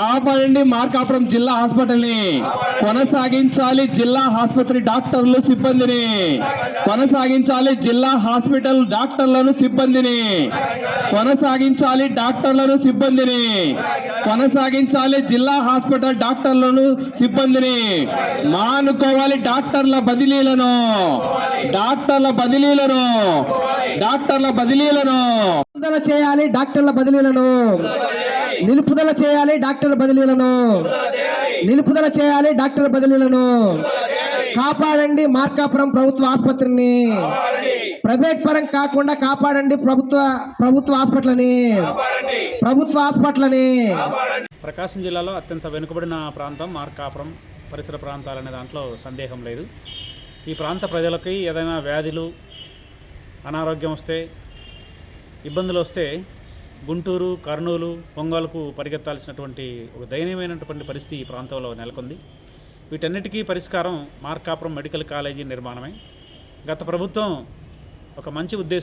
కాపాడండి మార్కాపురం జిల్లా హాస్పిటల్ని. కొనసాగించాలి జిల్లా ఆసుపత్రి డాక్టర్లు సిబ్బందిని. కొనసాగించాలి జిల్లా హాస్పిటల్ డాక్టర్లను సిబ్బందిని. కొనసాగించాలి డాక్టర్లను సిబ్బందిని. కొనసాగించాలి జిల్లా హాస్పిటల్ డాక్టర్లను సిబ్బందిని. మానుకోవాలి డాక్టర్ల బదిలీలను. డాక్టర్ల బదిలీలను. డాక్టర్ల బదిలీలను. చేయాలి డాక్టర్ల బదిలీలను. నిలుపుదల చేయాలి డాక్టర్ల బదిలీలను. నిలుపుదల చేయాలి. డాక్టర్ల బదిలీలను. కాపాడండి మార్కాపురం ప్రభుత్వ ఆసుపత్రిని. ప్రైవేట్ పరం కాకుండా కాపాడండి ప్రభుత్వ ప్రభుత్వ హాస్పిటల్ని. ప్రభుత్వ హాస్పిటల్ని. ప్రకాశం జిల్లాలో అత్యంత వెనుకబడిన ప్రాంతం మార్కాపురం పరిసర ప్రాంతాలనే దాంట్లో సందేహం లేదు. ఈ ప్రాంత ప్రజలకి ఏదైనా వ్యాధులు అనారోగ్యం వస్తే ఇబ్బందులు వస్తే గుంటూరు కర్నూలు ఒంగోలుకు పరిగెత్తాల్సినటువంటి ఒక దయనీయమైనటువంటి పరిస్థితి ఈ ప్రాంతంలో నెలకొంది. వీటన్నిటికీ పరిష్కారం మార్కాపురం మెడికల్ కాలేజీ నిర్మాణమే. గత ప్రభుత్వం ఒక మంచి ఉద్దేశం